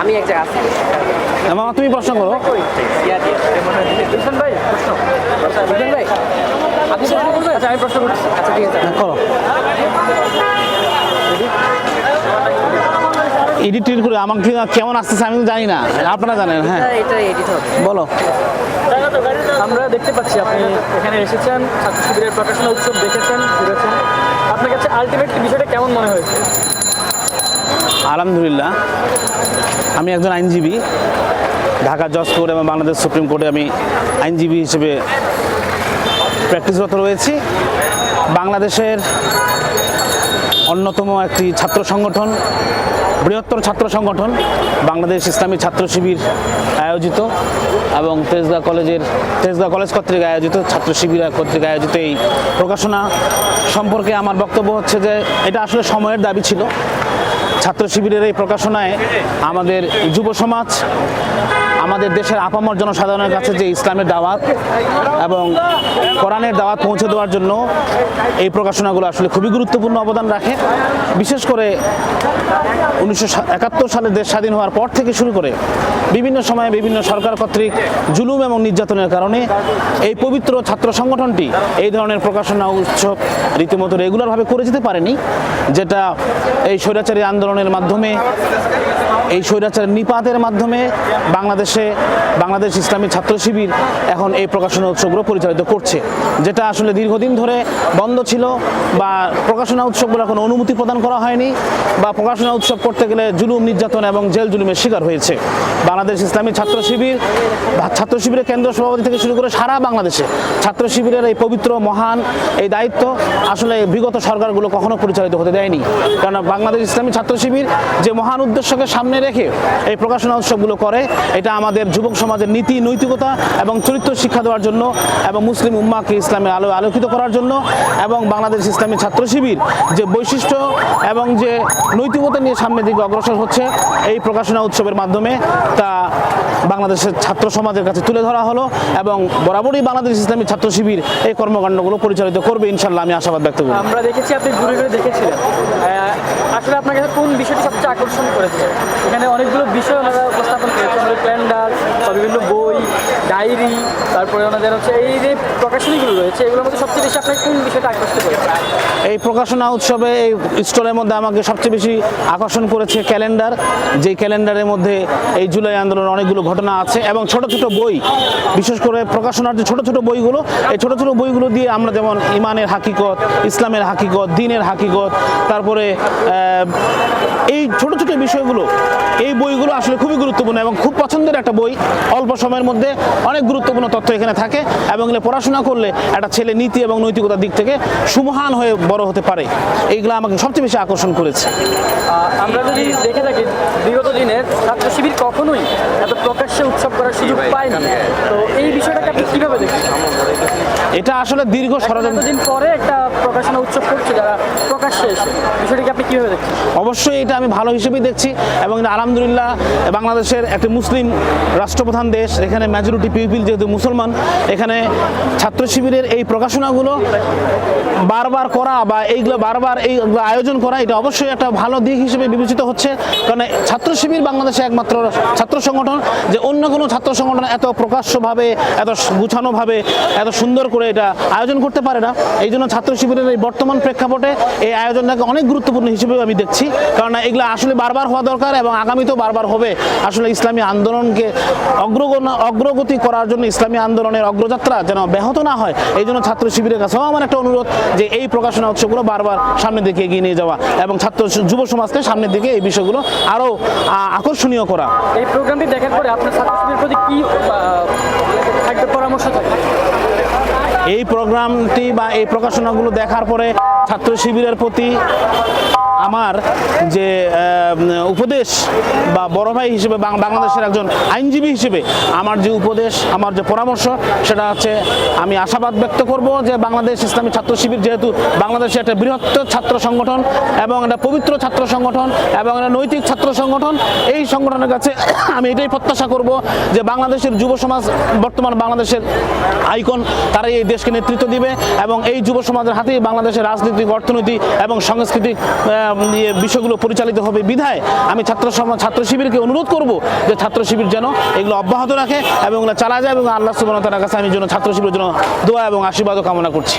আমি এক জায়গায় আছি। মামা তুমি প্রশ্ন করো। বিশাল ভাই? ভাই আপনি আচ্ছা আমি প্রশ্ন করছি। আচ্ছা ঠিক আছে। হ্যাঁ, করো। এডিট করে আমাকে কেমন আসতেছে আমি তো জানি না। আপনারা জানেন হ্যাঁ। এটা- এটা এডিট হবে। বলো। আমরা দেখতে পাচ্ছি আপনি এখানে এসেছেন ছাত্র শিবিরের প্রকাশনা উৎসব দেখেছেন ঘুরেছেন। আপনার কাছে আলটিমেটলি বিষয়টা কেমন মনে হয়েছে? আলহামদুলিল্লাহ। আমি একজন আইনজীবী, ঢাকা জজ কোর্ট এবং বাংলাদেশ সুপ্রিম কোর্টে আমি আইনজীবী হিসেবে প্র্যাকটিসরত রয়েছি। বাংলাদেশের অন্যতম একটি ছাত্র সংগঠন, বৃহত্তর ছাত্র সংগঠন, বাংলাদেশ ইসলামী ছাত্র শিবির আয়োজিত এবং তেজগাঁ কলেজের তেজগাঁ কলেজ কর্তৃক আয়োজিত, ছাত্র শিবির কর্তৃক আয়োজিত এই প্রকাশনা সম্পর্কে আমার বক্তব্য হচ্ছে যে, এটা আসলে সময়ের দাবি ছিল। ছাত্র শিবিরের এই প্রকাশনায় আমাদের যুব সমাজ আমাদের দেশের আপামর জনসাধারণের কাছে যে ইসলামের দাওয়াত এবং কোরআনের দাওয়াত পৌঁছে দেওয়ার জন্য এই প্রকাশনাগুলো আসলে খুবই গুরুত্বপূর্ণ অবদান রাখে। বিশেষ করে উনিশশো একাত্তর সালে দেশ স্বাধীন হওয়ার পর থেকে শুরু করে বিভিন্ন সময়ে বিভিন্ন সরকার কর্তৃক জুলুম এবং নির্যাতনের কারণে এই পবিত্র ছাত্র সংগঠনটি এই ধরনের প্রকাশনা উৎসব রীতিমতো রেগুলারভাবে করে যেতে পারেনি, যেটা এই স্বৈরাচারী আন্দোলনের মাধ্যমে, এই স্বৈরাচারের নিপাতের মাধ্যমে বাংলাদেশে বাংলাদেশ ইসলামী ছাত্র শিবির এখন এই প্রকাশনা উৎসবগুলো পরিচালিত করছে, যেটা আসলে দীর্ঘদিন ধরে বন্ধ ছিল বা প্রকাশনা উৎসবগুলো কোনো অনুমতি প্রদান করা হয়নি বা প্রকাশনা উৎসব করতে গেলে জুলুম, নির্যাতন এবং জেল জুলুমের শিকার হয়েছে। বাংলাদেশ ইসলামী ছাত্র শিবির, ছাত্র শিবিরের কেন্দ্র সভাপতি থেকে শুরু করে সারা বাংলাদেশে ছাত্র শিবিরের এই পবিত্র, মহান এই দায়িত্ব আসলে বিগত সরকারগুলো কখনো পরিচালিত হতে দেয়নি। কারণ বাংলাদেশ ইসলামী ছাত্র শিবির যে মহান উদ্দেশ্যকে সামনে রেখে এই প্রকাশনা উৎসবগুলো করে, এটা আমাদের যুবক সমাজের নীতি, নৈতিকতা এবং চরিত্র শিক্ষা দেওয়ার জন্য এবং মুসলিম উম্মাকে ইসলামের আলো আলোকিত করার জন্য এবং বাংলাদেশ ইসলামী ছাত্র শিবির যে বৈশিষ্ট্য এবং যে নৈতিকতা নিয়ে সামনের দিকে অগ্রসর হচ্ছে, এই প্রকাশনা উৎসবের মাধ্যমে তা বাংলাদেশের ছাত্র সমাজের কাছে তুলে ধরা হলো এবং বরাবরই বাংলাদেশ ইসলামী ছাত্র শিবির এই কর্মকাণ্ডগুলো পরিচালিত করবে ইনশাল্লাহ আমি আশাবাদ ব্যক্ত করি। আমরা দেখেছি আপনি ঘুরে ঘুরে দেখেছিলেন। আসলে আপনার কাছে কোন বিষয়টি সবচেয়ে আকর্ষণ করেছে? এখানে অনেকগুলো বিষয় ওনারা উপস্থাপন করেছেন ক্যালেন্ডার বা বিভিন্ন বই ডায়েরি তারপরে ওনাদের হচ্ছে এই যে প্রকাশনীগুলো রয়েছে, এগুলোর মধ্যে সবচেয়ে বেশি আপনার কোন বিষয়টা আকর্ষিত করেছে এই প্রকাশনা উৎসবে এই স্টোরের মধ্যে আমাকে সবচেয়ে বেশি আকর্ষণ করেছে ক্যালেন্ডার, যেই ক্যালেন্ডারের মধ্যে এই জুলাই আন্দোলনের অনেকগুলো ঘটনা আছে এবং ছোট ছোট বই, বিশেষ করে প্রকাশনার যে ছোট ছোট বইগুলো, এই ছোট ছোট বইগুলো দিয়ে আমরা যেমন ইমানের হাকিকত, ইসলামের হাকিকত, দিনের হাকিকত, তারপরে এই ছোট ছোট বিষয়গুলো, এই বইগুলো আসলে খুবই গুরুত্বপূর্ণ এবং খুব পছন্দের একটা বই। অল্প সময়ের মধ্যে অনেক গুরুত্বপূর্ণ তথ্য এখানে থাকে এবং এগুলো পড়াশোনা করলে একটা ছেলে নীতি এবং নৈতিকতার দিক থেকে সুমহান হয়ে বড় হতে পারে। এইগুলো আমাকে সবচেয়ে বেশি আকর্ষণ করেছে। আমরা যদি দেখে থাকি, বিগত দিনের ছাত্র শিবির কখনোই এত প্রকাশ্যে উৎসব করার সুযোগ পায়নি তো এই বিষয়টাকে আপনি কীভাবে দেখছেন? এটা আসলে দীর্ঘ ষড়যন্ত্র দিন পরে একটা প্রকাশনা উৎসব করছে যারা প্রকাশ্যে এসে। বিষয়টাকে আপনি কীভাবে দেখছেন? অবশ্যই এটা আমি ভালো হিসেবেই দেখছি এবং আলহামদুলিল্লাহ বাংলাদেশের একটি মুসলিম রাষ্ট্রপ্রধান দেশ এখানে মেজরিটি পিপিল যেহেতু মুসলমান এখানে ছাত্র শিবিরের এই প্রকাশনাগুলো বারবার করা বা এইগুলো বারবার এই আয়োজন করা এটা অবশ্যই একটা ভালো দিক হিসেবে বিবেচিত হচ্ছে। কারণ ছাত্র শিবির বাংলাদেশে একমাত্র ছাত্র সংগঠন যে অন্য কোনো ছাত্র সংগঠন এত প্রকাশ্যভাবে, এত গুছানোভাবে, এত সুন্দর করে এটা আয়োজন করতে পারে না। এই জন্য ছাত্র শিবিরের এই বর্তমান প্রেক্ষাপটে এই আয়োজনটাকে অনেক গুরুত্বপূর্ণ হিসেবে আমি দেখছি। কারণ এগুলো আসলে বারবার হওয়া দরকার এবং আগামীতেও বারবার হবে। আসলে ইসলামী আন্দোলনকে অগ্রগণ, অগ্রগতি করার জন্য ইসলামী আন্দোলনের অগ্রযাত্রা যেন ব্যাহত না হয়, এই জন্য ছাত্র শিবিরের কাছেও আমার একটা অনুরোধ যে এই প্রকাশনা উৎসবগুলো বারবার সামনের দিকে এগিয়ে নিয়ে যাওয়া এবং ছাত্র যুব সমাজকে সামনের দিকে এই বিষয়গুলো আরও আকর্ষণীয় করা। এই প্রোগ্রামটি দেখার পরে আপনার ছাত্র শিবিরের প্রতি কি থাকবে পরামর্শ এই প্রোগ্রামটি বা এই প্রকাশনাগুলো দেখার পরে ছাত্র শিবিরের প্রতি আমার যে উপদেশ বা বড় ভাই হিসেবে বাংলাদেশের একজন আইনজীবী হিসেবে আমার যে উপদেশ, আমার যে পরামর্শ, সেটা হচ্ছে আমি আশাবাদ ব্যক্ত করব যে বাংলাদেশ ইসলামী ছাত্র শিবির যেহেতু বাংলাদেশের একটা বৃহত্তর ছাত্র সংগঠন এবং একটা পবিত্র ছাত্র সংগঠন এবং একটা নৈতিক ছাত্র সংগঠন, এই সংগঠনের কাছে আমি এটাই প্রত্যাশা করব যে বাংলাদেশের যুব সমাজ, বর্তমান বাংলাদেশের আইকন, তারাই এই দেশকে নেতৃত্ব দিবে এবং এই যুব সমাজের হাতেই বাংলাদেশের রাজনৈতিক, অর্থনৈতিক এবং সাংস্কৃতিক বিষয়গুলো পরিচালিত হবে বিধায় আমি ছাত্র ছাত্র শিবিরকে অনুরোধ করব যে ছাত্র শিবির যেন এগুলো অব্যাহত রাখে এবং এগুলো চালা যায় এবং আল্লাহ সুবাহতার কাছে আমি যেন ছাত্র শিবিরের জন্য দোয়া এবং আশীর্বাদও কামনা করছি।